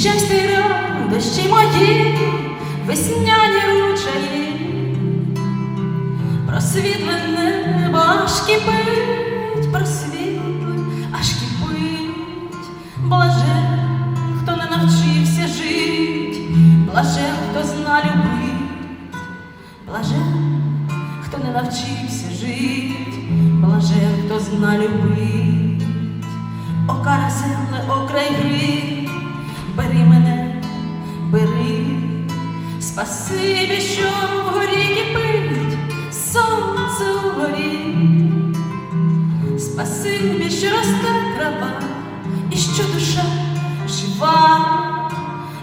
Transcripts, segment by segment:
мої, нещастя й радощі мої, весняні ручаї, просвітле небо аж кипить, просвітле, аж кипить, блажен, хто не навчився жить, блажен, хто зна любить, блажен, хто не навчився жить, блажен, хто зна любить, о караселе, о спасибі, що вгорі кипить, сонце угорі, спасибі, що росте трава, і що душа жива,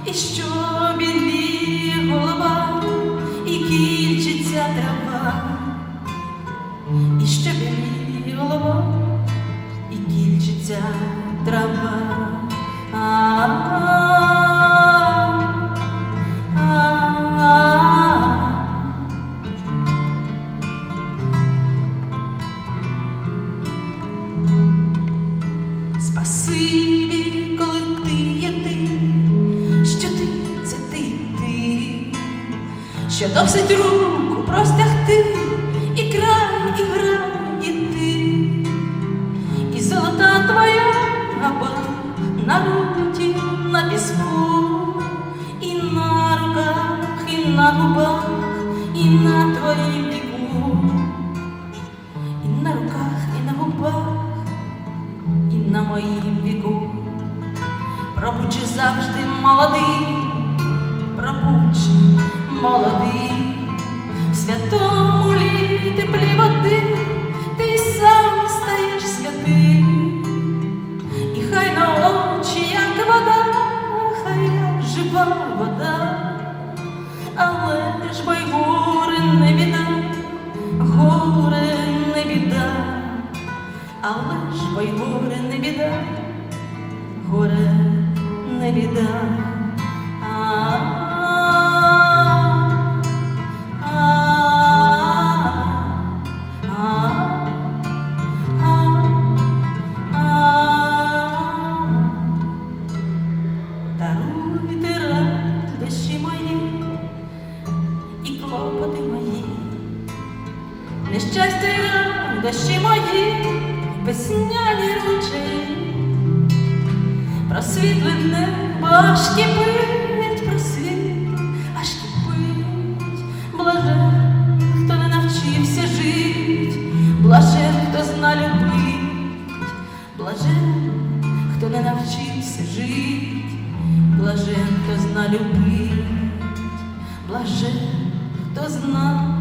і що білі голова, і кільчиться трава, і що білі голова, і кільчиться трава. Спасибі, коли ти є ти, що ти? Це ти, ти, що досить руку простягти, і край, і грай, і ти, і золота твоя габа на руті, на піску, і на руках, і на губах, і на твоїм віку, і на руках, і на губах на моїм віку. Завжди молодий, пробудь молодий, в святому лі теплі води, ти сам стаєш святим, і хай на очі, як вода, хай як жива вода, але ж бо й горе не біда, горе не біда. Але ж бо й горе не біда, горе клопоти мої. Нещастя й радощі мої, весняні ручаї, просвітле небо аж кипить, просвітле, аж кипить, блажен, хто не навчився жить, блажен, хто зна любить, блажен, хто не навчився жить, блажен, хто зна любить, блажен, хто зна